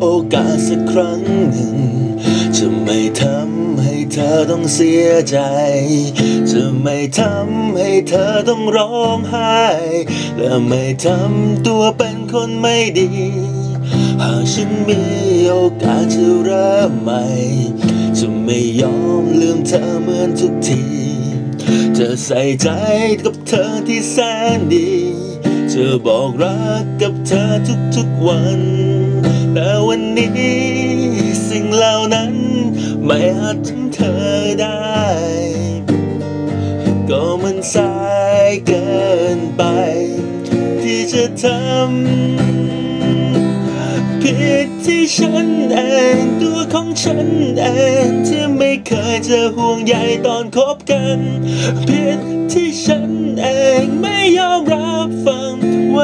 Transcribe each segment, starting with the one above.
โอกาสสักครั้งหนึ่ง จะไม่ทำให้เธอต้องเสียใจ จะไม่ทำให้เธอต้องร้องไห้ และไม่ทำตัวเป็นคนไม่ดี หากฉันมีโอกาสจะเริ่มใหม่ จะไม่ยอมลืมเธอเหมือนทุกที จะใส่ใจกับเธอที่แสนดี จะบอกรักกับเธอทุกๆวัน แต่วันนี้สิ่งเหล่านั้น ไม่อาจทำเธอได้ ก็มันสายเกินไป ที่จะทำผิดที่ฉันเองตัวของฉันเองที่ไม่เคยจะห่วงใยตอนคบกันผิดที่ฉันเองไม่ยอมรับ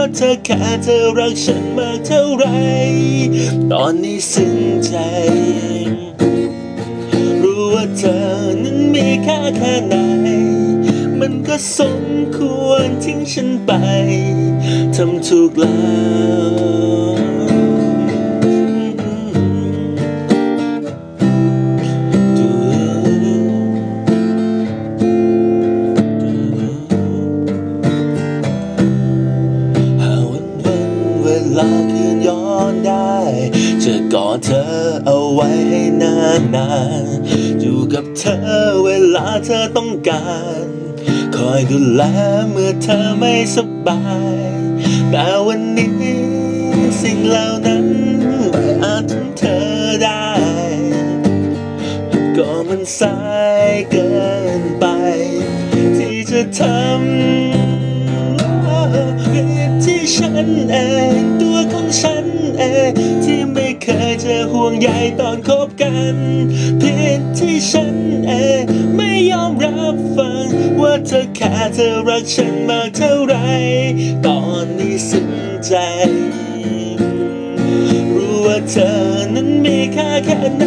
ว่าเธอแค่เธอรักฉันมากเท่าไร ตอนนี้ซึ้งใจ รู้ว่าเธอนั้นมีค่าแค่ไหน มันก็สมควรทิ้งฉันไป ทำถูกแล้ว เวลาคืนย้อนได้ จะกอดเธอเอาไว้ให้นานนานๆอยู่กับเธอเวลาเธอต้องการ คอยดูแลเมื่อเธอไม่สบาย แต่วันนี้สิ่งเหล่านั้นไม่อาจทำเธอได้ ก็มันสายเกินไป ที่จะทำ ฉันเองตัวของฉันเองที่ไม่เคยจะห่วงใยตอนคบกันผิดที่ฉันเองไม่ยอมรับฟัง ว่าเธอแค่เธอรักฉันมากเท่าไหรตอนนี้ซึ้งใจ รู้ว่าเธอนั้นมีค่าแค่ไหน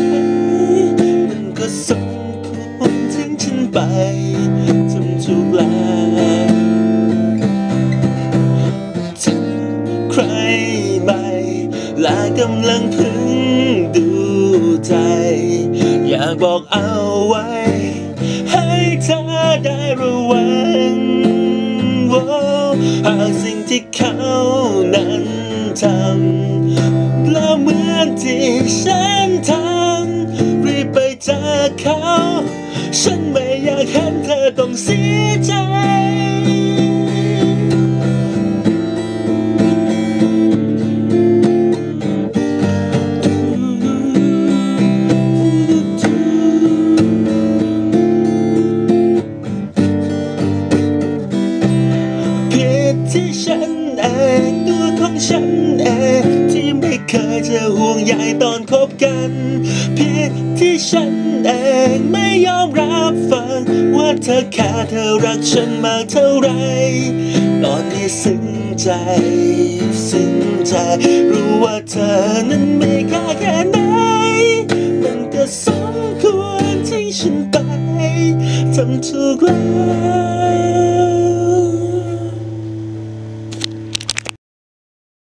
มันก็สมควรทิ้งฉันไปทำถูกแล้ว ใครใหม่และกำลังพึงดูใจ อยากบอกเอาไว้ ให้เธอได้ระวังหากสิ่งที่เขานั้นทำแล้วเหมือนที่ฉันทำรีบไปจากเขา ฉันไม่อยากเห็นเธอต้องเสียใจ ฉันเองที่ไม่เคยจะห่วงใยตอนคบกันผิดที่ฉันเองไม่ยอมรับฟัง ว่าเธอแค่เธอรักฉันมากเท่าไหรตอนนี้ซึ้งใจซึ้งใจ รู้ว่าเธอนั้นมีค่าแค่ไหน มันก็สมควรที่ฉันไปทำถูกแล้ว